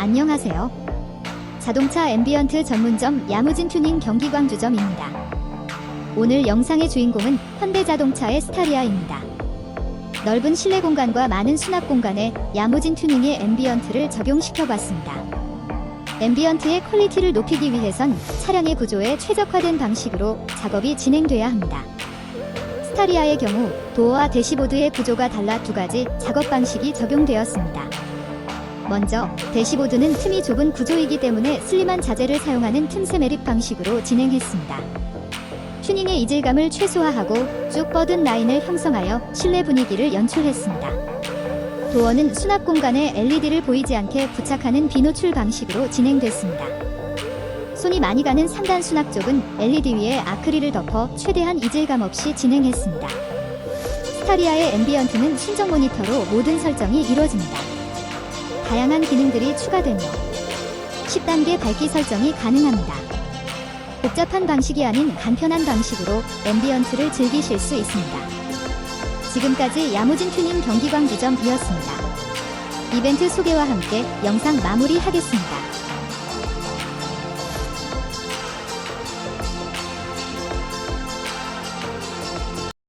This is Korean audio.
안녕하세요. 자동차 앰비언트 전문점 야무진 튜닝 경기광주점입니다. 오늘 영상의 주인공은 현대자동차의 스타리아입니다. 넓은 실내 공간과 많은 수납 공간에 야무진 튜닝의 앰비언트를 적용시켜 봤습니다. 앰비언트의 퀄리티를 높이기 위해선 차량의 구조에 최적화된 방식으로 작업이 진행돼야 합니다. 스타리아의 경우 도어와 대시보드의 구조가 달라 두 가지 작업 방식이 적용되었습니다. 먼저 대시보드는 틈이 좁은 구조이기 때문에 슬림한 자재를 사용하는 틈새 매립 방식으로 진행했습니다. 튜닝의 이질감을 최소화하고 쭉 뻗은 라인을 형성하여 실내 분위기를 연출했습니다. 도어는 수납 공간에 LED를 보이지 않게 부착하는 비노출 방식으로 진행됐습니다. 손이 많이 가는 상단 수납 쪽은 LED 위에 아크릴을 덮어 최대한 이질감 없이 진행했습니다. 스타리아의 앰비언트는 순정 모니터로 모든 설정이 이루어집니다. 다양한 기능들이 추가되며 10단계 밝기 설정이 가능합니다. 복잡한 방식이 아닌 간편한 방식으로 앰비언트를 즐기실 수 있습니다. 지금까지 야무진 튜닝 경기광주점이었습니다. 이벤트 소개와 함께 영상 마무리하겠습니다.